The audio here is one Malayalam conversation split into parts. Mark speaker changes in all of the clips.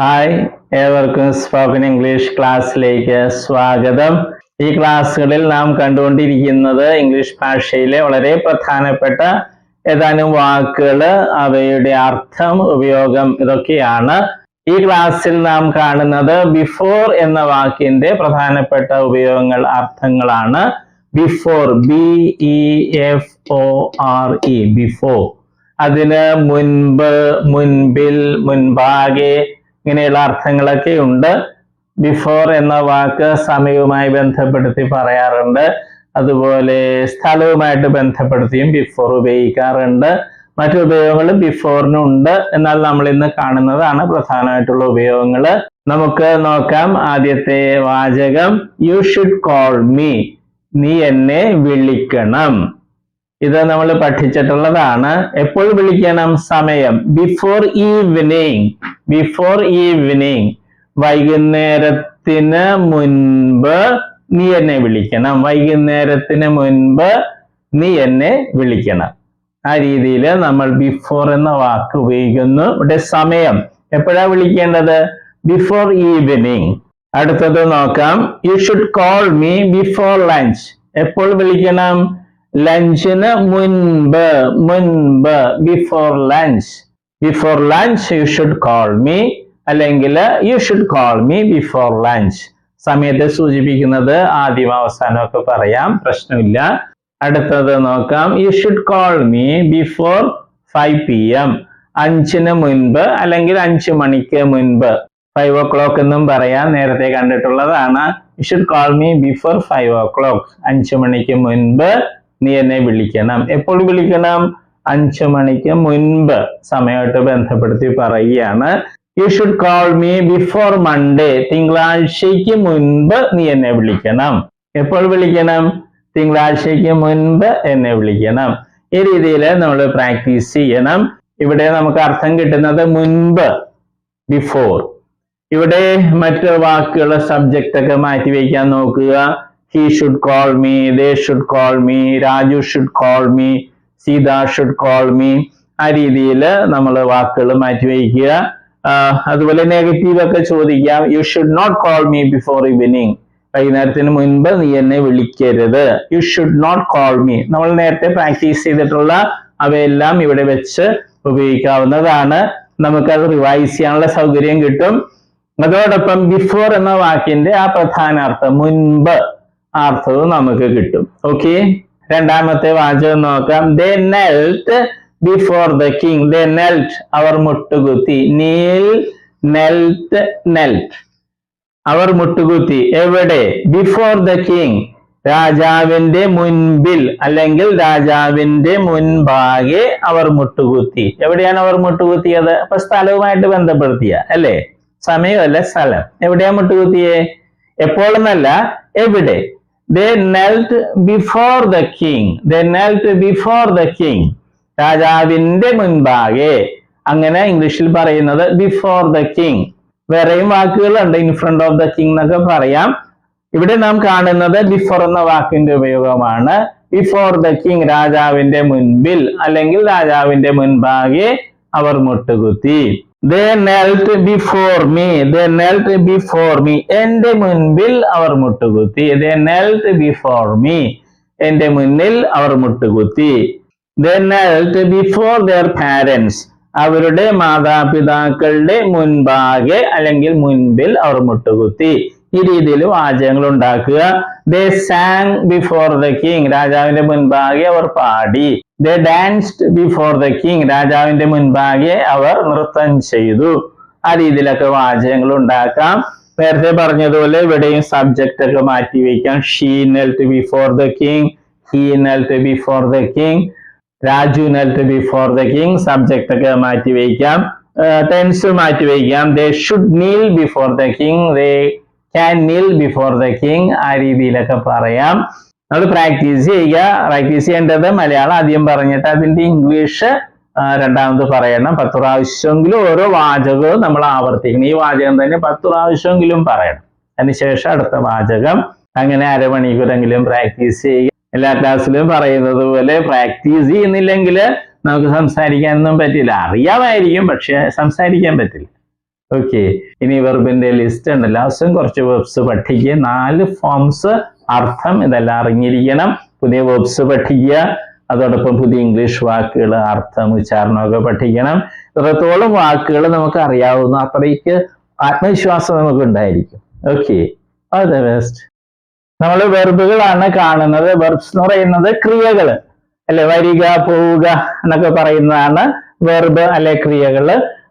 Speaker 1: ഹായ് ഏവർക്കും സ്പോക്കൺ ഇംഗ്ലീഷ് ക്ലാസ്സിലേക്ക് സ്വാഗതം. ഈ ക്ലാസ്സുകളിൽ നാം കണ്ടുകൊണ്ടിരിക്കുന്നത് ഇംഗ്ലീഷ് ഭാഷയിലെ വളരെ പ്രധാനപ്പെട്ട ഏതാനും വാക്കുകൾ അവയുടെ അർത്ഥം ഉപയോഗം ഇതൊക്കെയാണ്. ഈ ക്ലാസ്സിൽ നാം കാണുന്നത് ബിഫോർ എന്ന വാക്കിന്റെ പ്രധാനപ്പെട്ട ഉപയോഗങ്ങൾ അർത്ഥങ്ങളാണ്. Before B E F O R E before അതിന് മുൻപ് മുൻപിൽ മുൻപാകെ ഇങ്ങനെയുള്ള അർത്ഥങ്ങളൊക്കെ ഉണ്ട്. ബിഫോർ എന്ന വാക്ക് സമയവുമായി ബന്ധപ്പെടുത്തി പറയാറുണ്ട്. അതുപോലെ സ്ഥലവുമായിട്ട് ബന്ധപ്പെടുത്തിയും ബിഫോർ ഉപയോഗിക്കാറുണ്ട്. മറ്റു ഉപയോഗങ്ങൾ ബിഫോറിനുണ്ട് എന്നാൽ നമ്മൾ ഇന്ന് കാണുന്നതാണ് പ്രധാനമായിട്ടുള്ള ഉപയോഗങ്ങൾ നമുക്ക് നോക്കാം. ആദ്യത്തെ വാചകം. യു ഷുഡ് കോൾ മീ നീ എന്നെ വിളിക്കണം. ഇത് നമ്മൾ പഠിച്ചിട്ടുള്ളതാണ്. എപ്പോൾ വിളിക്കണം? സമയം. ബിഫോർ ഈവനിങ് ബിഫോർ ഈവനിങ് വൈകുന്നേരത്തിന് മുൻപ് നീ എന്നെ വിളിക്കണം. വൈകുന്നേരത്തിന് മുൻപ് നീ എന്നെ വിളിക്കണം. ആ രീതിയിൽ നമ്മൾ ബിഫോർ എന്ന വാക്ക് ഉപയോഗിക്കുന്നു. ഇവിടെ സമയം. എപ്പോഴാ വിളിക്കേണ്ടത്? ബിഫോർ ഈവനിങ് അടുത്തത് നോക്കാം. You should call me before lunch എപ്പോൾ വിളിക്കണം? ലഞ്ചിന് മുൻപ് മുൻപ് before lunch before lunch you should call me അല്ലെങ്കിൽ you should call me before lunch സമയത്തെ സൂചിപ്പിക്കുന്നത് ആദ്യം അവസാനമൊക്കെ പറയാം. പ്രശ്നമില്ല. അടുത്തത് നോക്കാം. You should call me before five P M അഞ്ചിന് മുൻപ് അല്ലെങ്കിൽ അഞ്ച് മണിക്ക് മുൻപ്. ഫൈവ് ഓ ക്ലോക്ക് എന്നും പറയാം. നേരത്തെ കണ്ടിട്ടുള്ളതാണ്. You should call me before five o'clock അഞ്ച് മണിക്ക് മുൻപ് നീ എന്നെ വിളിക്കണം. എപ്പോൾ വിളിക്കണം? അഞ്ചു മണിക്ക് മുൻപ് സമയമായിട്ട് ബന്ധപ്പെടുത്തി പറയുകയാണ്. You should call me before Monday തിങ്കളാഴ്ചയ്ക്ക് മുൻപ് നീ എന്നെ വിളിക്കണം. എപ്പോൾ വിളിക്കണം? തിങ്കളാഴ്ചയ്ക്ക് മുൻപ് എന്നെ വിളിക്കണം. ഈ രീതിയിൽ നമ്മൾ പ്രാക്ടീസ് ചെയ്യണം. ഇവിടെ നമുക്ക് അർത്ഥം കിട്ടുന്നത് മുൻപ് ബിഫോർ ഇവിടെ മറ്റു വാക്കുകൾ സബ്ജക്റ്റ് ഒക്കെ മാറ്റി വയ്ക്കാൻ നോക്കുക. He should call me they should call me Raju should call me Sita should call me ആ രീതിയിൽ നമ്മൾ വാക്കുകൾ മാറ്റി വയ്ക്കുക. അതുപോലെ നെഗറ്റീവ് ഒക്കെ ചോദിക്കാം. You should not call me before evening വൈകുന്നേരത്തിന് മുൻപ് നീ എന്നെ വിളിക്കരുത്. You should not call me നമ്മൾ നേരത്തെ പ്രാക്ടീസ് ചെയ്തിട്ടുള്ള അവയെല്ലാം ഇവിടെ വെച്ച് ഉപയോഗിക്കാവുന്നതാണ്. നമുക്കത് റിവൈസ് ചെയ്യാനുള്ള സൗകര്യം കിട്ടും. അതോടൊപ്പം ബിഫോർ എന്ന വാക്കിന്റെ ആ പ്രധാനാർത്ഥം മുൻപ്. അർത്ഥവും നമുക്ക് കിട്ടും. ഓക്കെ രണ്ടാമത്തെ വാചകം നോക്കാം. They knelt before the king they knelt അവർ മുട്ടുകുത്തി. നീൽ നെൽറ്റ് നെൽറ്റ് അവർ മുട്ടുകുത്തി. എവിടെ? ബിഫോർ ദ കിങ് രാജാവിന്റെ മുൻപിൽ അല്ലെങ്കിൽ രാജാവിന്റെ മുൻപാകെ അവർ മുട്ടുകുത്തി. എവിടെയാണ് അവർ മുട്ടുകുത്തിയത്? അപ്പൊ സ്ഥലവുമായിട്ട് ബന്ധപ്പെടുത്തിയ അല്ലേ? സമയമല്ല സ്ഥലം. എവിടെയാ മുട്ടുകുത്തിയേ? എപ്പോഴെന്നല്ല എവിടെ? ദേ knelt before the king. They knelt before the king. രാജാവിന്റെ മുൻപാകെ. അങ്ങനെ ഇംഗ്ലീഷിൽ പറയുന്നത് ബിഫോർ ദ കിങ് വേറെയും വാക്കുകളുണ്ട് in front of the king എന്നൊക്കെ പറയാം. ഇവിടെ നാം കാണുന്നത് ബിഫോർ എന്ന വാക്കിന്റെ ഉപയോഗമാണ്. ബിഫോർ ദ കിങ് രാജാവിന്റെ മുൻപിൽ അല്ലെങ്കിൽ രാജാവിന്റെ മുൻപാകെ അവർ മുട്ടുകുത്തി. They knelt before me they knelt before me എന്റെ മുൻപിൽ അവർ മുട്ടുകുത്തി. ദേ നെൽറ്റ് ബിഫോർ മീ എന്റെ മുന്നിൽ അവർ മുട്ടുകുത്തി. They knelt before their parents അവരുടെ മാതാപിതാക്കളുടെ മുൻപാകെ അല്ലെങ്കിൽ മുൻപിൽ അവർ മുട്ടുകുത്തി. ഈ രീതിയിൽ വാചകങ്ങൾ ഉണ്ടാക്കുക. They sang before the king രാജാവിന്റെ മുൻപാകെ അവർ പാടി. They danced before the king രാജാവിന്റെ മുൻപാകെ അവർ നൃത്തം ചെയ്തു. ആ രീതിയിലൊക്കെ വാചകങ്ങൾ ഉണ്ടാക്കാം. നേരത്തെ പറഞ്ഞതുപോലെ ഇവിടെയും സബ്ജക്റ്റ് ഒക്കെ മാറ്റി വയ്ക്കാം. She knelt before the king he knelt before the king Raju knelt before the king subject ഒക്കെ മാറ്റി വയ്ക്കാം. ടെൻസ് മാറ്റി വയ്ക്കാം. They should kneel before the king they can kneel before the king ആ രീതിയിലൊക്കെ പറയാം. നമ്മൾ പ്രാക്ടീസ് ചെയ്യുക. പ്രാക്ടീസ് ചെയ്യേണ്ടത് മലയാളം ആദ്യം പറഞ്ഞിട്ട് അതിന്റെ ഇംഗ്ലീഷ് രണ്ടാമത് പറയണം. പത്ത് പ്രാവശ്യമെങ്കിലും ഓരോ വാചകവും നമ്മൾ ആവർത്തിക്കണം. ഈ വാചകം തന്നെ പത്ത് പ്രാവശ്യമെങ്കിലും പറയണം. അതിനുശേഷം അടുത്ത വാചകം. അങ്ങനെ അരമണിക്കൂറെങ്കിലും പ്രാക്ടീസ് ചെയ്യുക. എല്ലാ ക്ലാസ്സിലും പറയുന്നത് പോലെ പ്രാക്ടീസ് ചെയ്യുന്നില്ലെങ്കിൽ നമുക്ക് സംസാരിക്കാനൊന്നും പറ്റില്ല. അറിയാമായിരിക്കും പക്ഷെ സംസാരിക്കാൻ പറ്റില്ല. ഓക്കെ ഇനി വെർബിന്റെ ലിസ്റ്റ് ഉണ്ട് ലാസ്റ്റും കുറച്ച് വെർബ്സ് പഠിക്കുക. നാല് ഫോംസ് അർത്ഥം ഇതെല്ലാം അറിഞ്ഞിരിക്കണം. പുതിയ വെർബ്സ് പഠിക്കുക. അതോടൊപ്പം പുതിയ ഇംഗ്ലീഷ് വാക്കുകൾ അർത്ഥം ഉച്ചാരണമൊക്കെ പഠിക്കണം. ഇത്രത്തോളം വാക്കുകൾ നമുക്ക് അറിയാവുന്ന അത്രയ്ക്ക് ആത്മവിശ്വാസം നമുക്ക് ഉണ്ടായിരിക്കും. ഓക്കെ ഓൾ ദ ബെസ്റ്റ് നമ്മൾ വെർബുകളാണ് കാണുന്നത്. വെർബ്സ് എന്ന് പറയുന്നത് ക്രിയകൾ അല്ലെ? വരിക പോവുക എന്നൊക്കെ പറയുന്നതാണ് വെർബ് അല്ലെ ക്രിയകൾ.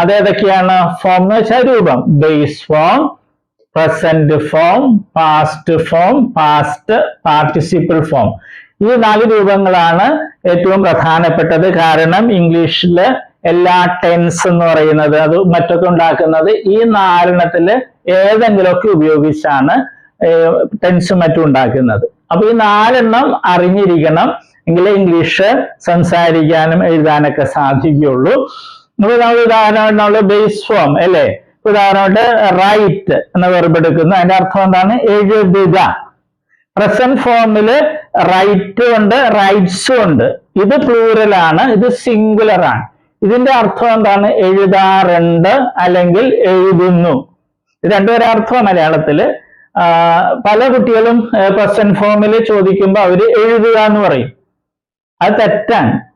Speaker 1: അതേതൊക്കെയാണ്? ഫോം എന്ന് വെച്ചാൽ രൂപം. Base form present form past form past participle form ഈ നാല് രൂപങ്ങളാണ് ഏറ്റവും പ്രധാനപ്പെട്ടത്. കാരണം ഇംഗ്ലീഷിൽ എല്ലാ ടെൻസ് എന്ന് പറയുന്നത് അത് മറ്റൊക്കെ ഉണ്ടാക്കുന്നത് ഈ നാലെണ്ണത്തിൽ ഏതെങ്കിലുമൊക്കെ ഉപയോഗിച്ചാണ് ടെൻസ് മറ്റും ഉണ്ടാക്കുന്നത്. അപ്പൊ ഈ നാലെണ്ണം അറിഞ്ഞിരിക്കണം. എങ്കിലേ ഇംഗ്ലീഷ് സംസാരിക്കാനും എഴുതാനൊക്കെ സാധിക്കുകയുള്ളൂ. അപ്പൊ നമ്മൾ ബേസ് ഫോം അല്ലേ? ഉദാഹരണമായിട്ട് റൈറ്റ് എന്ന വെർബ് എടുക്കുന്നു. അതിന്റെ അർത്ഥം എന്താണ്? എഴുതുക. പ്രസന്റ് ഫോമിൽ റൈറ്റ് ഉണ്ട് റൈറ്റ്സും ഉണ്ട്. ഇത് പ്ലൂറൽ ആണ് ഇത് സിംഗുലർ ആണ്. ഇതിന്റെ അർത്ഥം എന്താണ്? എഴുതാറുണ്ട് അല്ലെങ്കിൽ എഴുതുന്നു. ഇത് രണ്ടുപേരെ അർത്ഥം മലയാളത്തിൽ. ആ, പല കുട്ടികളും പ്രസന്റ് ഫോമിൽ ചോദിക്കുമ്പോൾ അവർ എഴുതുക എന്ന് പറയും. അത് തെറ്റാണ്.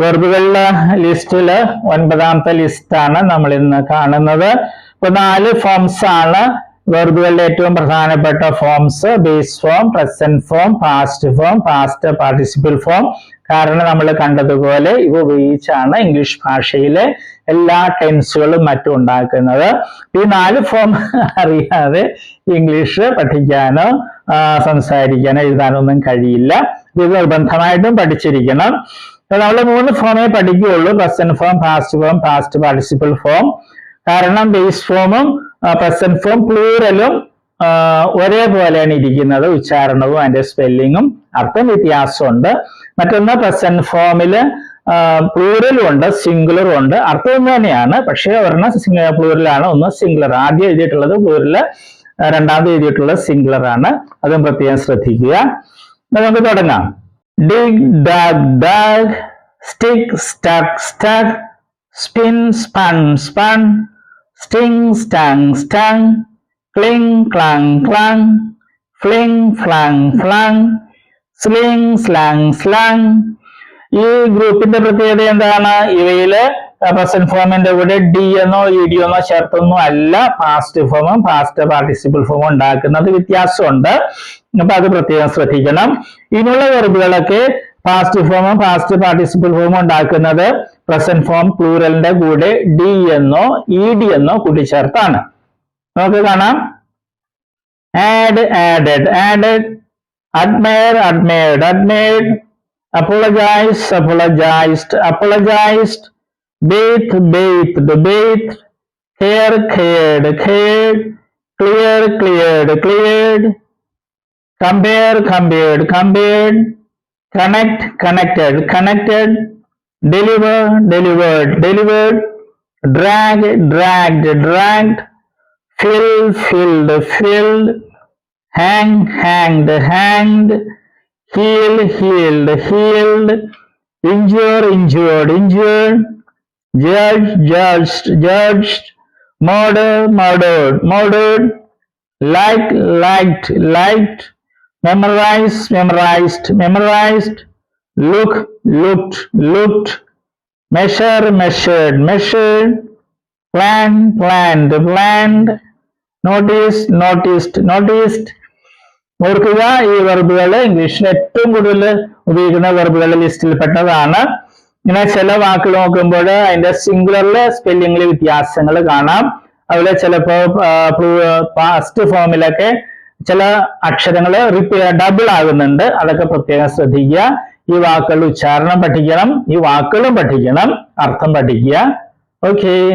Speaker 1: വെർബുകളുടെ ലിസ്റ്റിൽ ഒൻപതാമത്തെ ലിസ്റ്റാണ് നമ്മൾ ഇന്ന് കാണുന്നത്. ഇപ്പൊ നാല് ഫോംസ് ആണ്. വെർബുകളുടെ ഏറ്റവും പ്രധാനപ്പെട്ട forms base form present form past form past participle form കാരണം നമ്മൾ കണ്ടതുപോലെ ഇവ ഉപയോഗിച്ചാണ് ഇംഗ്ലീഷ് ഭാഷയിലെ എല്ലാ ടെൻസുകളും മറ്റും ഉണ്ടാക്കുന്നത്. ഈ നാല് ഫോം അറിയാതെ ഇംഗ്ലീഷ് പഠിക്കാനോ സംസാരിക്കാനോ എഴുതാനോ ഒന്നും കഴിയില്ല. ഇത് നിർബന്ധമായിട്ടും പഠിച്ചിരിക്കണം. നമ്മൾ മൂന്ന് ഫോമേ പഠിക്കുകയുള്ളൂ. Present form past form past participle form കാരണം ബേസ് ഫോമും പ്രസന്റ് ഫോം പ്ലൂറലും ഒരേപോലെയാണ് ഇരിക്കുന്നത്. ഉച്ചാരണവും അതിന്റെ സ്പെല്ലിങ്ങും അർത്ഥം വ്യത്യാസമുണ്ട്. മറ്റൊന്ന് പ്രസന്റ് ഫോമിൽ പ്ലൂറലും ഉണ്ട് സിംഗുലറും ഉണ്ട്. അർത്ഥം ഒന്ന് തന്നെയാണ്. പക്ഷേ ഒരെണ്ണം പ്ലൂറലാണ് ഒന്ന് സിംഗുലർ ആദ്യം എഴുതിയിട്ടുള്ളത് പ്ലൂറൽ രണ്ടാമത് എഴുതിയിട്ടുള്ളത് സിംഗുലർ ആണ്. അതും പ്രത്യേകം ശ്രദ്ധിക്കുക. നമുക്ക് തുടങ്ങാം. Dig dug dug stick stuck stuck spin spun spun sting stung stung cling clung clung fling flung flung sling slang slang ഈ ഗ്രൂപ്പിന്റെ പ്രത്യേകത എന്താണ് ഇവയിൽ പ്രസന്റ് ഫോമിന്റെ കൂടെ ഡി എന്നോ ഇ ഡി എന്നോ ചേർത്തൊന്നും അല്ല. പാസ്റ്റ് ഫോമും പാസ്റ്റ് പാർട്ടിസിപ്പിൾ ഫോമും ഉണ്ടാക്കുന്നത് വ്യത്യാസമുണ്ട്. അപ്പൊ അത് പ്രത്യേകം ശ്രദ്ധിക്കണം. ഇനിയുള്ള വെർബുകളൊക്കെ പാസ്റ്റ് ഫോമും പാസ്റ്റ് പാർട്ടിസിപ്പിൾ ഫോമും ഉണ്ടാക്കുന്നത് പ്രസന്റ് ഫോം പ്ലൂറലിന്റെ കൂടെ ഡി എന്നോ ഇ ഡി എന്നോ കൂട്ടിച്ചേർത്താണ് നമുക്ക് കാണാം. Add added added admire admired admired apologized apologized apologized bathe bathed bathed care cared cared. Clear cleared cleared. Compare compared compared. Connect connected connected. Deliver delivered delivered. Drag dragged dragged. Fill filled filled. Hang, hanged, hanged, heal, healed, healed, injure, injured, injured, judge, judged, judged, murder, murdered, murdered, like, liked, liked, memorize, memorized, memorized, look, looked, looked, measure, measured, measured, plan, planned, planned, notice, noticed, noticed, ഓർക്കുക ഈ വെർബുകൾ ഇംഗ്ലീഷിൽ ഏറ്റവും കൂടുതൽ ഉപയോഗിക്കുന്ന വെർബുകളുടെ ലിസ്റ്റിൽ പെട്ടതാണ് ഇങ്ങനെ ചില വാക്കുകൾ നോക്കുമ്പോൾ അതിന്റെ സിംഗുലറിലെ സ്പെല്ലിംഗിൽ വ്യത്യാസങ്ങൾ കാണാം. അതുപോലെ ചിലപ്പോ പാസ്റ്റ് ഫോമിലൊക്കെ ചില അക്ഷരങ്ങൾ ഡബിൾ ആകുന്നുണ്ട്. അതൊക്കെ പ്രത്യേകം ശ്രദ്ധിക്കുക. ഈ വാക്കുകളുടെ ഉച്ചാരണം പഠിക്കണം. ഈ വാക്കുകളും പഠിക്കണം. അർത്ഥം പഠിക്കുക. ഓക്കേ